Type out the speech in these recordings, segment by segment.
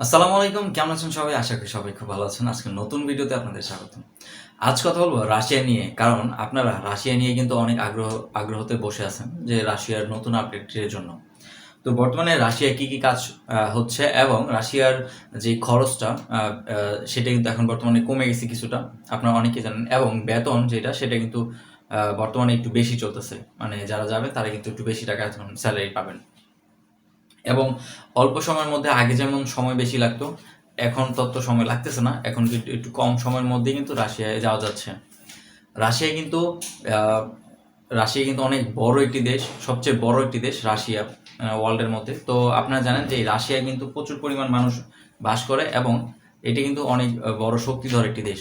আসসালামু আলাইকুম, কেমন আছেন সবাই? আশা করি সবাই খুব ভালো আছেন। আজকে নতুন ভিডিওতে আপনাদের স্বাগত আজ কথা বলব রাশিয়া নিয়ে, কারণ আপনারা রাশিয়া নিয়ে কিন্তু অনেক আগ্রহ, আগ্রহতে বসে আছেন যে রাশিয়ার নতুন আপডেটের জন্য। তো বর্তমানে রাশিয়ায় কি কি কাজ হচ্ছে এবং রাশিয়ার যে খরচটা সেটা কিন্তু এখন বর্তমানে কমে গেছে কিছুটা। আপনারা অনেকে জানেন, এবং বেতন যেটা, সেটা কিন্তু বর্তমানে একটু বেশি চলতেছে। মানে যারা যাবে তারা কিন্তু একটু বেশি টাকা এখন স্যালারি পাবেন। এবং অল্প সময়ের মধ্যে আগে যেমন সময় বেশি লাগতো, এখন তত সময় লাগতেছে না। এখন কিন্তু একটু কম সময়ের মধ্যে কিন্তু রাশিয়ায় যাওয়া যাচ্ছে। রাশিয়া কিন্তু রাশিয়া কিন্তু অনেক বড় একটি দেশ, সবচেয়ে বড় একটি দেশ রাশিয়া ওয়ার্ল্ডের মধ্যে। তো আপনারা জানেন যে এই রাশিয়ায় কিন্তু প্রচুর পরিমাণ মানুষ বাস করে এবং এটি কিন্তু অনেক বড় শক্তিধর একটি দেশ।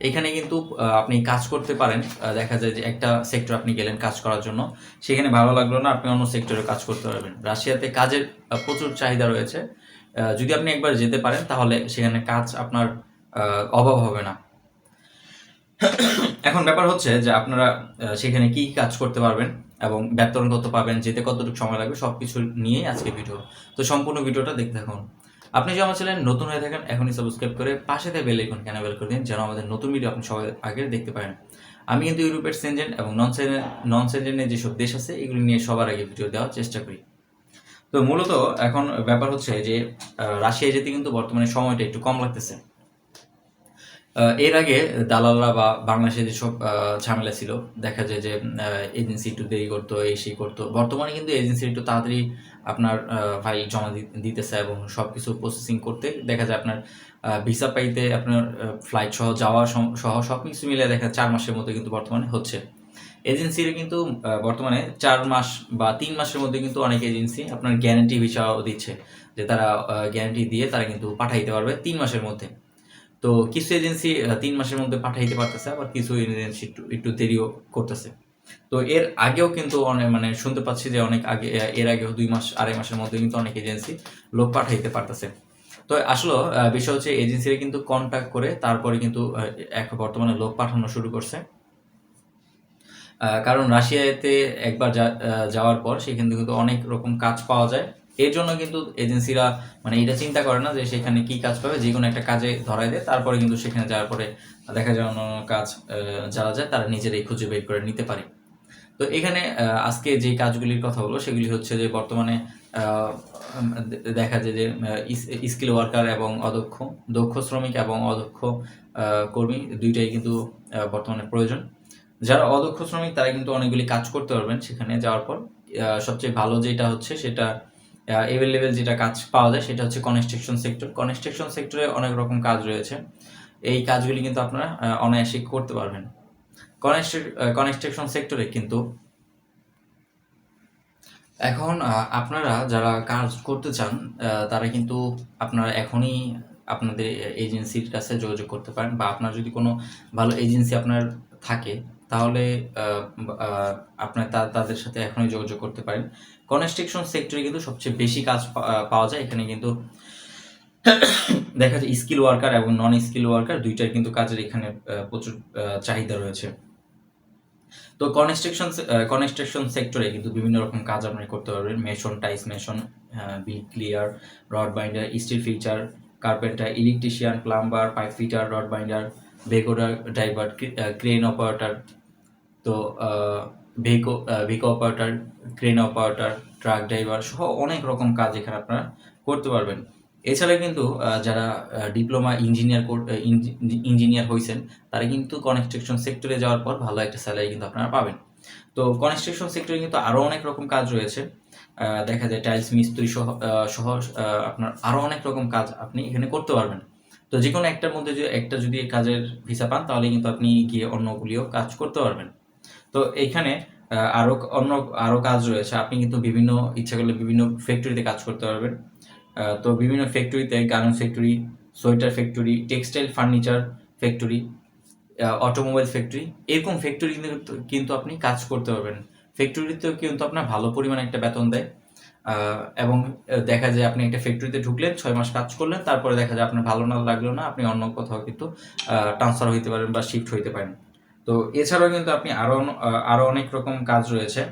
এখানে কিন্তু আপনি কাজ করতে পারেন। দেখা যায় যে একটা সেক্টর আপনি গেলেন কাজ করার জন্য। সেখানে ভালো লাগল না, আপনি অন্য সেক্টরে কাজ করতে পারবেন। রাশিয়াতে কাজের প্রচুর চাহিদা রয়েছে। যদি আপনি একবার যেতে পারেন, তাহলে সেখানে কাজ আপনার অভাব হবে না। এখন ব্যাপার হচ্ছে যে আপনারা সেখানে কি কাজ করতে পারবেন এবং বেতন কত পাবেন, যেতে কতটুকু সময় লাগবে সব কিছু নিয়েই আজকে ভিডিও তো সম্পূর্ণ ভিডিওটা দেখতে থাকুন। আপনি যদি আমার চ্যানেল নতুন হয়ে থাকেন এখনই সাবস্ক্রাইব করে পাশে থেকে বেল আইকন ক্যানাবেল করে দিন যেন আমাদের নতুন ভিডিও আপনি সবাই আগে দেখতে পারেন। আমি কিন্তু ইউরোপের সেনজেন এবং নন সেনজেন নন সেনজেনের যেসব দেশ আছে এগুলি নিয়ে সবার আগে ভিডিও দেওয়ার চেষ্টা করি। তো মূলত এখন ব্যাপার হচ্ছে যে আহ, রাশিয়ায় যেতে কিন্তু বর্তমানে সময়টা একটু কম লাগতেছে। এর আগে দালালরা বা বাংলাদেশে যেসব ঝামেলা ছিল, দেখা যায় যে এজেন্সি একটু দেরি করতো, এই সেই করতো। বর্তমানে কিন্তু এজেন্সি একটু তাড়াতাড়ি আপনার ফাইল জমা দিতেছে এবং সব কিছু প্রসেসিং করতে দেখা যায় আপনার ভিসা পাইতে আপনার ফ্লাইট সহ যাওয়া সহ সব কিছু মিলে দেখা চার মাসের মধ্যে কিন্তু বর্তমানে হচ্ছে। এজেন্সির কিন্তু বর্তমানে চার মাস বা তিন মাসের মধ্যে কিন্তু অনেক এজেন্সি আপনার গ্যারান্টি ভিসাও দিচ্ছে। যে তারা গ্যারান্টি দিয়ে তারা কিন্তু পাঠাইতে পারবে তিন মাসের মধ্যে। তো কিছু এজেন্সি তিন মাসের মধ্যে পাঠাইতে পারতেছে, আবার কিছু এজেন্সি একটু একটু দেরিও করতেছে। তো এর আগেও কিন্তু অনেক মানে শুনতে পাচ্ছি যে অনেক আগে এর আগেও দুই মাস, আড়াই মাসের মধ্যে কিন্তু অনেক এজেন্সি লোক পাঠাইতে পারতেছে। তো আসলে বিষয় হচ্ছে এজেন্সিরা কিন্তু কন্ট্যাক্ট করে, তারপরে কিন্তু এখন বর্তমানে লোক পাঠানো শুরু করছে। কারণ রাশিয়াতে একবার যাওয়ার পর সেখানে কিন্তু অনেক রকম কাজ পাওয়া যায়। এর জন্য কিন্তু এজেন্সিরা মানে এটা চিন্তা করে না যে সেখানে কি কাজ পাবে যে কোনো একটা কাজে ধরায় দেয়, তারপরে কিন্তু সেখানে যাওয়ার পরে দেখা যায় অন্য কাজ যারা যায়, তারা নিজেরাই খুঁজে বের করে নিতে পারে। তো এখানে আজকে যে কাজগুলির কথা বলব, সেগুলি হচ্ছে যে বর্তমানে দেখা যায় যে স্কিল ওয়ার্কার এবং অদক্ষ, দক্ষ শ্রমিক এবং অদক্ষ কর্মী দুইটাই কিন্তু বর্তমানে প্রয়োজন। যারা অদক্ষ শ্রমিক, তারা কিন্তু অনেকগুলি কাজ করতে পারবেন সেখানে যাওয়ার পর। সবচেয়ে ভালো যেটা হচ্ছে সেটা এভেলেবেল যেটা কাজ পাওয়া যায় সেটা হচ্ছে কনস্ট্রাকশন সেক্টর কনস্ট্রাকশন সেক্টরে অনেক রকম কাজ রয়েছে। এই কাজগুলি কিন্তু আপনারা অনায়াসে করতে পারবেন। কনস্ট্রাকশন সেক্টরে কিন্তু এখন আপনারা যারা কাজ করতে চান তারা কিন্তু আপনারা এখনই আপনাদের এজেন্সির কাছে যোগাযোগ করতে পারেন বা আপনার যদি কোনো ভালো এজেন্সি আপনার থাকে তাহলে আপনার তা- তাদের সাথে এখনই যোগাযোগ করতে পারেন। কনস্ট্রাকশন সেক্টরে কিন্তু সবচেয়ে বেশি কাজ পাওয়া যায়। এখানে কিন্তু দেখা যায় স্কিল ওয়ার্কার এবং নন স্কিল ওয়ার্কার দুইটার কিন্তু কাজের এখানে প্রচুর চাহিদা রয়েছে। তো কনস্ট্রাকশন কনস্ট্রাকশন সেক্টরে কিন্তু বিভিন্ন রকম কাজ আপনি করতে পারবেন। Mason, tiles mason bill clear, rod binder, steel fixer carpenter, electrician, plumber, pipe fitter, rod binder বেগোডার driver crane operator তো ভেকো ভেকো operator crane operator truck driver সহ অনেক রকম কাজ এখানে আপনারা করতে পারবেন। এছাড়া কিন্তু যারা ডিপ্লোমা ইঞ্জিনিয়ার ইঞ্জিনিয়ার হয়েছেন তারা কিন্তু কনস্ট্রাকশন সেক্টরে যাওয়ার পর ভালো একটা স্যালারি কিন্তু আপনারা পাবেন। তো কনস্ট্রাকশন সেক্টরে কিন্তু আরও অনেক রকম কাজ রয়েছে। দেখা যায় টাইলস মিস্ত্রি সহ সহ আপনার আরও অনেক রকম কাজ আপনি এখানে করতে পারবেন। তো যে কোনো একটার মধ্যে যদি একটা যদি কাজের ভিসা পান, তাহলে কিন্তু আপনি গিয়ে অন্যগুলিও কাজ করতে পারবেন। তো এইখানে আরও অন্য আরও কাজ রয়েছে। আপনি কিন্তু বিভিন্ন, ইচ্ছা করলে বিভিন্ন ফ্যাক্টরিতে কাজ করতে পারবেন। তো বিভিন্ন ফ্যাক্টরিতে garments factory sweater factory textile furniture factory automobile factory এরকম ফ্যাক্টরি কিন্তু আপনি কাজ করতে পারবেন। ফ্যাক্টরিতেও কিন্তু আপনার ভালো পরিমাণে একটা বেতন দেয়। এবং দেখা যায় আপনি একটা ফ্যাক্টরিতে ঢুকলেন, ছয় মাস কাজ করলেন, তারপরে দেখা যায় আপনার ভালো না লাগল না, আপনি অন্য কোথাও কিন্তু ট্রান্সফার হইতে পারেন বা শিফট হইতে পারেন। তো এছাড়াও কিন্তু আপনি আরও অন- আহ, আরও অনেক রকম কাজ রয়েছে।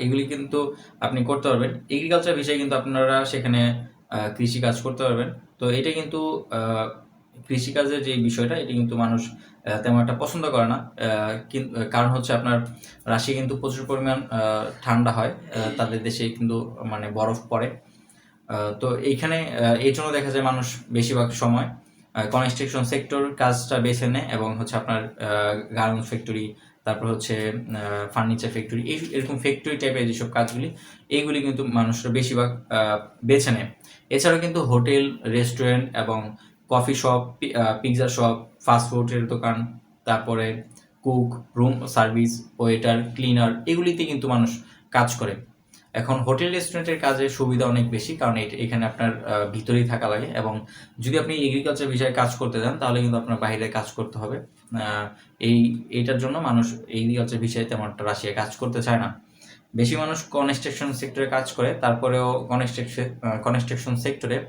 এগুলি কিন্তু আপনি করতে পারবেন। এগ্রিকালচার বিষয়ে কিন্তু আপনারা সেখানে আহ, কৃষিকাজ করতে পারবেন। তো এটা কিন্তু কৃষিকাজের যে বিষয়টা এটা কিন্তু মানুষ তেমন একটা পছন্দ করে না। কারণ হচ্ছে আপনার রাশিয়া কিন্তু প্রচুর পরিমাণ ঠান্ডা হয়। তাদের দেশে কিন্তু মানে বরফ পড়ে। তো এইখানে এই জন্য দেখা যায় মানুষ বেশিরভাগ সময় কনস্ট্রাকশন সেক্টর কাজটা বেছে নেয় এবং হচ্ছে আপনার গার্মেন্টস ফ্যাক্টরি তারপর হচ্ছে ফার্নিচার ফ্যাক্টরি এই এরকম ফ্যাক্টরি টাইপের যেসব কাজগুলি এইগুলি কিন্তু মানুষরা বেশিরভাগ বেছে নেয়। এছাড়াও কিন্তু হোটেল রেস্টুরেন্ট এবং কফি শপ পিৎজা শপ ফাস্টফুডের দোকান, তারপরে cook room service waiter cleaner এগুলিতে কিন্তু মানুষ কাজ করে। এখন হোটেল রেস্টুরেন্টের কাজে সুবিধা অনেক বেশি, কারণ এখানে আপনার ভিতরেই থাকা লাগে এবং যদি আপনি এগ্রিকালচার বিষয়ে কাজ করতে যান, তাহলে কিন্তু আপনার বাইরে কাজ করতে হবে। এই, এইটার জন্য মানুষ এগ্রিকালচার বিষয়ে তেমন একটা রাশিয়ায় কাজ করতে চায় না। বেশি মানুষ কনস্ট্রাকশন সেক্টরে কাজ করে, তারপরেও কনস্ট্রাকশন কনস্ট্রাকশন সেক্টরে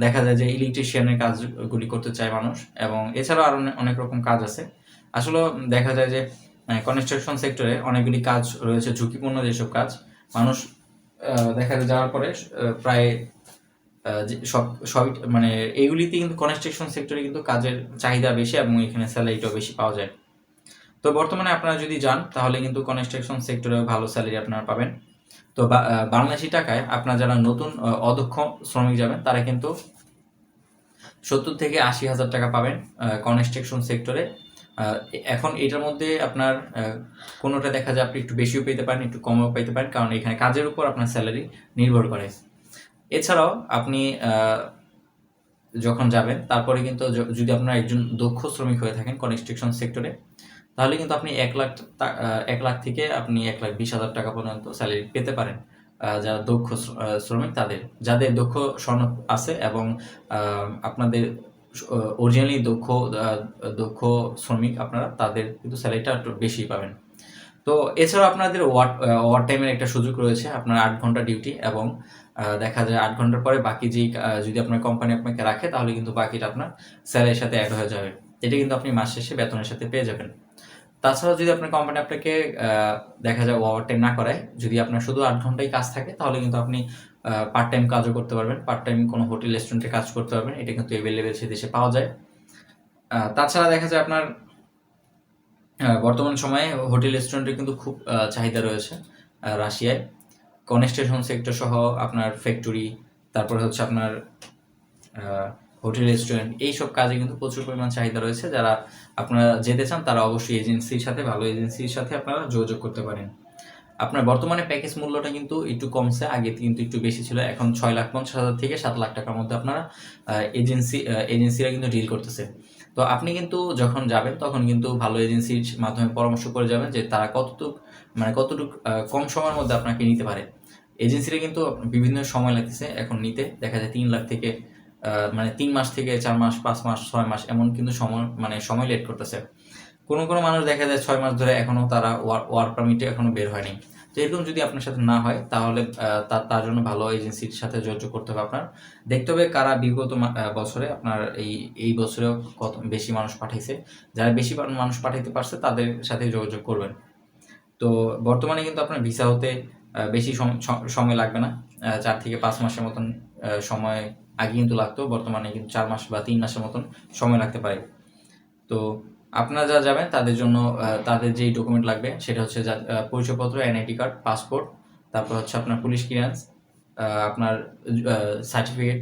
দেখা যায় যে ইলেকট্রিশিয়ানের কাজগুলি করতে চায় মানুষ এবং এছাড়াও আরও অনেক- অনেক রকম কাজ আছে। আসলে দেখা যায় যে কনস্ট্রাকশন সেক্টরে অনেকগুলি কাজ রয়েছে, ঝুঁকিপূর্ণ যেসব কাজ মানুষ দেখা যাওয়ার পরে প্রায় সব, সবই মানে এইগুলিতে কিন্তু কনস্ট্রাকশন সেক্টরে কিন্তু কাজের চাহিদা বেশি এবং এখানে স্যালারিটাও বেশি পাওয়া যায়। তো বর্তমানে আপনারা যদি যান, তাহলে কিন্তু কনস্ট্রাকশন সেক্টরে ভালো স্যালারি আপনারা পাবেন। তো বাংলাদেশি টাকায় আপনারা যারা নতুন অদক্ষ শ্রমিক যাবেন, তারা কিন্তু সত্তর থেকে আশি হাজার টাকা পাবেন কনস্ট্রাকশন সেক্টরে এখন এটার মধ্যে আপনার কোনোটা দেখা যায় আপনি একটু বেশিও পেতে পারেন, একটু কমও পেতে পারেন, কারণ এখানে কাজের উপর আপনার স্যালারি নির্ভর করে। এছাড়াও আপনি যখন যাবেন, তারপরে কিন্তু যদি আপনার একজন দক্ষ শ্রমিক হয়ে থাকেন কনস্ট্রাকশন সেক্টরে তাহলে কিন্তু আপনি এক লাখ এক লাখ থেকে আপনি এক লাখ বিশ হাজার টাকা পর্যন্ত স্যালারি পেতে পারেন যারা দক্ষ শ্রমিক তাদের। যাদের দক্ষ সনদ আছে এবং আপনাদের অরিজিনালি দক্ষ দক্ষ শ্রমিক আপনারা, তাদের কিন্তু স্যালারিটা একটু বেশি পাবেন। তো এছাড়াও আপনাদের ওয়ার ওভার টাইমের একটা সুযোগ রয়েছে, আপনার আট ঘণ্টা ডিউটি এবং দেখা যায় আট ঘণ্টার পরে বাকি যেই যদি আপনার কোম্পানি আপনাকে রাখে, তাহলে কিন্তু বাকিটা আপনার স্যালারির সাথে অ্যাড হয়ে যাবে। এটা কিন্তু আপনি মাস শেষে বেতনের সাথে পেয়ে যাবেন। তাছাড়া যদি আপনার কোম্পানি আপনাকে দেখা যায় ওভার টাইম না করায়, যদি আপনার শুধু আট ঘন্টায় কাজ থাকে, তাহলে কিন্তু আপনি পার্ট টাইম কাজও করতে পারবেন পার্ট টাইম কোনো হোটেল রেস্টুরেন্টে কাজ করতে পারবেন, এটা কিন্তু অ্যাভেলেবেল সে দেশে পাওয়া যায়। তাছাড়া দেখা যায় আপনার বর্তমান সময়ে হোটেল রেস্টুরেন্টের কিন্তু খুব চাহিদা রয়েছে রাশিয়ায়। কনস্ট্রাকশন সেক্টর সহ আপনার ফ্যাক্টরি তারপরে হচ্ছে আপনার হোটেল রেস্টুরেন্ট এইসব কাজে কিন্তু প্রচুর পরিমাণ চাহিদা রয়েছে। যারা আপনারা যেতে চান, তারা অবশ্যই এজেন্সির সাথে, ভালো এজেন্সির সাথে আপনারা যোগাযোগ করতে পারেন। আপনার বর্তমানে প্যাকেজ মূল্যটা কিন্তু একটু কমছে, আগে কিন্তু একটু বেশি ছিল। এখন ছয় লাখ পঞ্চাশ হাজার থেকে সাত লাখ টাকার মধ্যে আপনারা এজেন্সি এজেন্সিরা কিন্তু ডিল করতেছে। তো আপনি কিন্তু যখন যাবেন, তখন কিন্তু ভালো এজেন্সির মাধ্যমে পরামর্শ করে যাবেন যে তারা কতটুক মানে কতটুক কম সময়ের মধ্যে আপনাকে নিতে পারে। এজেন্সিরা কিন্তু বিভিন্ন সময় লাগতেছে এখন নিতে। দেখা যায় তিন লাখ থেকে মানে তিন মাস থেকে চার মাস, পাঁচ মাস, ছয় মাস এমন কিন্তু সময় মানে সময় লেট করতেছে। কোনো কোনো মানুষ দেখা যায় ছয় মাস ধরে এখনও তারা ওয়ার্ক পারমিটে এখনও বের হয়নি। তো এরকম যদি আপনার সাথে না হয়, তাহলে তার তার জন্য ভালো এজেন্সির সাথে যোগাযোগ করতে হবে আপনার। দেখতে হবে কারা বিগত বছরে আপনার এই এই বছরেও কত বেশি মানুষ পাঠাইছে। যারা বেশি মানুষ পাঠাইতে পারছে, তাদের সাথে যোগাযোগ করবেন। তো বর্তমানে কিন্তু আপনার ভিসা হতে বেশি সম- সময় লাগবে না। চার থেকে পাঁচ মাসের মতন সময় আগে কিন্তু লাগতো। বর্তমানে কিন্তু চার মাস বা তিন মাসের মতন সময় লাগতে পারে। তো আপনারা যা যাবেন তাদের জন্য তাদের যেই ডকুমেন্ট লাগবে সেটা হচ্ছে পরিচয়পত্র এনআইডি কার্ড পাসপোর্ট তারপর হচ্ছে আপনার পুলিশ ক্লিয়ারেন্স আপনার সার্টিফিকেট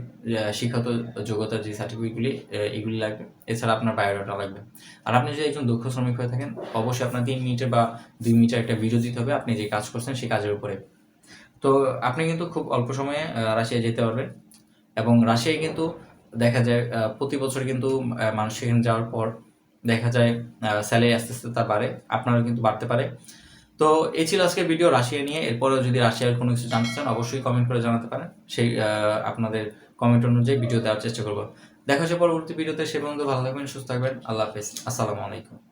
শিক্ষাগত যোগ্যতার যে সার্টিফিকেটগুলি এগুলি লাগবে। এছাড়া আপনার বায়োডাটা লাগবে। আর আপনি যদি একজন দক্ষ শ্রমিক হয়ে থাকেন অবশ্যই আপনার তিন মিনিটের বা দুই মিনিটের একটা ভিডিও দিতে হবে। আপনি যে কাজ করছেন সেই কাজের উপরে। তো আপনি কিন্তু খুব অল্প সময়ে আহ, রাশিয়ায় যেতে পারবেন। এবং রাশিয়ায় কিন্তু দেখা যায় প্রতি বছর কিন্তু মানুষ সেখানে যাওয়ার পর দেখা যায় স্যালারি আস্তে আস্তে তা বাড়ে, আপনারও কিন্তু বাড়তে পারে। তো এই ছিল আজকে ভিডিও রাশিয়া নিয়ে। এরপরেও যদি রাশিয়ার কোনো কিছু জানতে চান, অবশ্যই কমেন্ট করে জানাতে পারেন। সেই আপনাদের কমেন্ট অনুযায়ী ভিডিও দেওয়ার চেষ্টা করব। দেখা হচ্ছে পরবর্তী ভিডিওতে সে পর্যন্ত ভালো থাকবেন, সুস্থ থাকবেন। আল্লাহ হাফেজ। আসসালামু আলাইকুম।